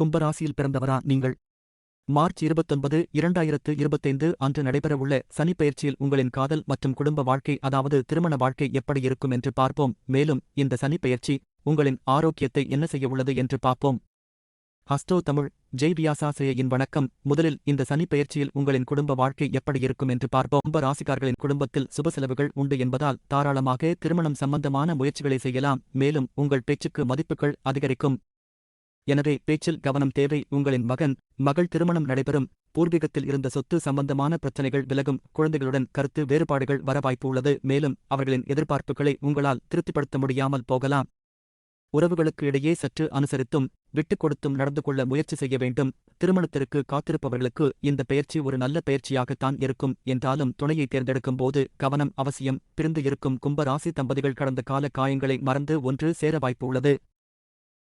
கும்பராசியில் பிறந்தவரா நீங்கள்? மார்ச் இருபத்தொன்பது இரண்டாயிரத்து இருபத்தைந்து அன்று நடைபெறவுள்ள சனிப்பெயர்ச்சியில் உங்களின் காதல் மற்றும் குடும்ப வாழ்க்கை அதாவது திருமண வாழ்க்கை எப்படி இருக்கும் என்று பார்ப்போம். மேலும் இந்த சனிப்பெயர்ச்சி உங்களின் ஆரோக்கியத்தை என்ன செய்ய உள்ளது என்று பார்ப்போம். ஹஸ்டோ தமிழ் ஜெய் வியாசாசையின் வணக்கம். முதலில் இந்த சனிப்பெயர்ச்சியில் உங்களின் குடும்ப வாழ்க்கை எப்படி இருக்கும் என்று பார்ப்போம். கும்ப ராசிக்கார்களின் குடும்பத்தில் சுப செலவுகள் உண்டு என்பதால் தாராளமாக திருமணம் சம்பந்தமான முயற்சிகளை செய்யலாம். மேலும் உங்கள் பேச்சுக்கு மதிப்புகள் அதிகரிக்கும். எனவே பேச்சில் கவனம் தேவை. உங்களின் மகன் மகள் திருமணம் நடைபெறும். பூர்வீகத்தில் இருந்த சொத்து சம்பந்தமான பிரச்சனைகள் விலகும். குழந்தைகளுடன் கருத்து வேறுபாடுகள் வர வாய்ப்பு உள்ளது. மேலும் அவர்களின் எதிர்பார்ப்புகளை உங்களால் திருப்திப்படுத்த முடியாமல் போகலாம். உறவுகளுக்கு இடையே சற்று அனுசரித்தும் விட்டுக் கொடுத்தும் நடந்து கொள்ள முயற்சி செய்ய வேண்டும். திருமணத்திற்கு காத்திருப்பவர்களுக்கு இந்த பயிற்சி ஒரு நல்ல பயிற்சியாகத்தான் இருக்கும். என்றாலும் துணையை தேர்ந்தெடுக்கும் போது கவனம் அவசியம். பிரிந்து இருக்கும் கும்பராசி தம்பதிகள் கடந்த கால காயங்களை மறந்து ஒன்று சேர வாய்ப்பு உள்ளது.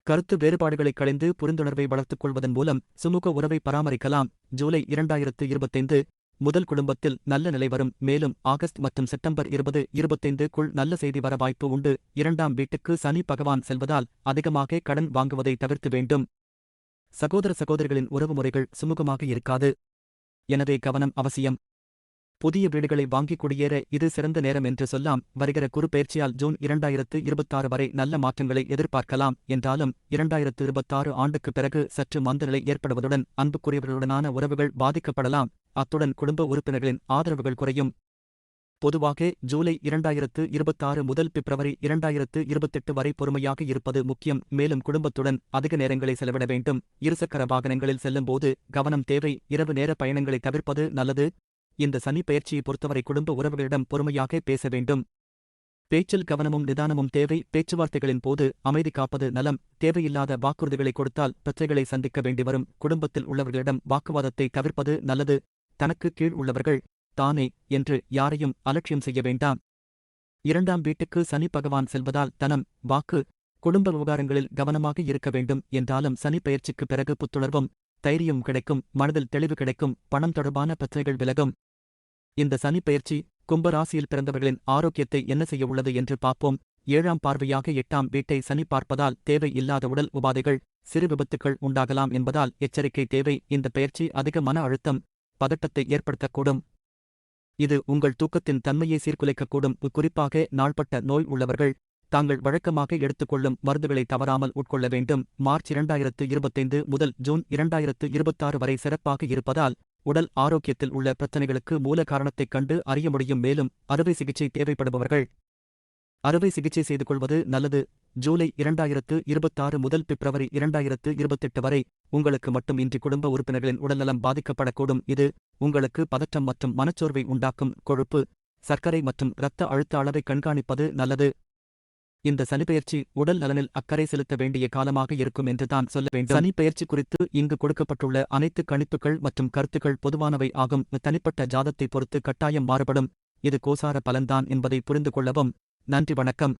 கருத்து வேறுபாடுகளை களைந்து புரிந்துணர்வை வளர்த்துக் கொள்வதன் மூலம் சுமூக உறவை பராமரிக்கலாம். ஜூலை இரண்டாயிரத்து இருபத்தைந்து முதல் குடும்பத்தில் நல்ல நிலை வரும். மேலும் ஆகஸ்ட் மற்றும் செப்டம்பர் இருபது இருபத்தைந்துக்குள் நல்ல செய்தி வர வாய்ப்பு உண்டு. இரண்டாம் வீட்டுக்கு சனி பகவான் செல்வதால் அதிகமாக கடன் வாங்குவதை தவிர்த்து வேண்டும். சகோதர சகோதரிகளின் உறவுமுறைகள் சுமூகமாக இருக்காது. எனவே கவனம் அவசியம். புதிய வீடுகளை வாங்கி குடியேற இது சிறந்த நேரம் என்று சொல்லாம் வருகிற குறு பயிற்சியால் ஜூன் இரண்டாயிரத்து இருபத்தாறு வரை நல்ல மாற்றங்களை எதிர்பார்க்கலாம் என்றாலும் இரண்டாயிரத்து இருபத்தாறு ஆண்டுக்கு பிறகு சற்று மந்தநிலை ஏற்படுவதுடன் அன்புக்குரியவர்களுடனான உறவுகள் பாதிக்கப்படலாம். அத்துடன் குடும்ப உறுப்பினர்களின் ஆதரவுகள் குறையும். பொதுவாக ஜூலை இரண்டாயிரத்து இருபத்தாறு முதல் பிப்ரவரி இரண்டாயிரத்து இருபத்தெட்டு வரை பொறுமையாக இருப்பது முக்கியம். மேலும் குடும்பத்துடன் அதிக நேரங்களை செலவிட வேண்டும். இருசக்கர வாகனங்களில் செல்லும்போது கவனம் தேவை. இரவு நேர பயணங்களை தவிர்ப்பது நல்லது. இந்த சனி பயிற்சியை பொறுத்தவரை குடும்ப உறவுகளிடம் பொறுமையாக பேச வேண்டும். பேச்சில் கவனமும் நிதானமும் தேவை. பேச்சுவார்த்தைகளின் போது அமைதி காப்பது நலம். தேவையில்லாத வாக்குறுதிகளை கொடுத்தால் பிரச்சனைகளை சந்திக்க வேண்டி வரும். குடும்பத்தில் உள்ளவர்களிடம் வாக்குவாதத்தை தவிர்ப்பது நல்லது. தனக்கு கீழ் உள்ளவர்கள் தானே என்று யாரையும் அலட்சியம் செய்ய வேண்டாம். இரண்டாம் வீட்டுக்கு சனி பகவான் செல்வதால் தனம் வாக்கு குடும்ப விவகாரங்களில் கவனமாக இருக்க வேண்டும். என்றாலும் சனி பயிற்சிக்கு பிறகு புத்துணர்வும் தைரியம் கிடைக்கும் மனதில் தெளிவு கிடைக்கும் பணம் தொடர்பான பிரச்சனைகள் விலகும். இந்த சனி பயிற்சி கும்பராசியில் பிறந்தவர்களின் ஆரோக்கியத்தை என்ன செய்ய உள்ளது என்று பார்ப்போம். ஏழாம் பார்வையாக எட்டாம் வீட்டை சனி பார்ப்பதால் தேவை இல்லாத உடல் உபாதைகள் சிறு விபத்துக்கள் உண்டாகலாம் என்பதால் எச்சரிக்கை தேவை. இந்த பயிற்சி அதிக மன அழுத்தம் பதட்டத்தை ஏற்படுத்தக்கூடும். இது உங்கள் தூக்கத்தின் தன்மையை சீர்குலைக்கக்கூடும். குறிப்பாக நாள்பட்ட நோய் உள்ளவர்கள் தாங்கள் வழக்கமாக எடுத்துக்கொள்ளும் மருந்துகளை தவறாமல் உட்கொள்ள வேண்டும். மார்ச் இரண்டாயிரத்து இருபத்தைந்து முதல் ஜூன் இரண்டாயிரத்து இருபத்தாறு வரை சிறப்பாக இருப்பதால் உடல் ஆரோக்கியத்தில் உள்ள பிரச்சனைகளுக்கு மூல காரணத்தைக் கண்டு அறிய முடியும் மேலும் அறுவை சிகிச்சை தேவைப்படுபவர்கள். அறுவை சிகிச்சை செய்து கொள்வது நல்லது. ஜூலை இரண்டாயிரத்து இருபத்தாறு முதல் பிப்ரவரி இரண்டாயிரத்து இருபத்தெட்டு வரை உங்களுக்கு மட்டும் இன்றி குடும்ப உறுப்பினர்களின் உடல்நலம் பாதிக்கப்படக்கூடும். இது உங்களுக்கு பதற்றம் மற்றும் மனச்சோர்வை உண்டாக்கும் கொழுப்பு. சர்க்கரை மற்றும் இரத்த அழுத்த அளவை கண்காணிப்பது நல்லது. இந்த சனிப்பெயர்ச்சி உடல் நலனில் அக்கறை செலுத்த வேண்டிய காலமாக இருக்கும் என்று தான் சொல்ல வேண்டும். சனிப்பெயர்ச்சி குறித்து இங்கு கொடுக்கப்பட்டுள்ள அனைத்து கணிப்புகள் மற்றும் கருத்துக்கள் பொதுவானவை ஆகும். தனிப்பட்ட ஜாதத்தை பொறுத்து கட்டாயம் மாறுபடும். இது கோசார பலன்தான் என்பதை புரிந்து கொள்ளவும் நன்றி வணக்கம்.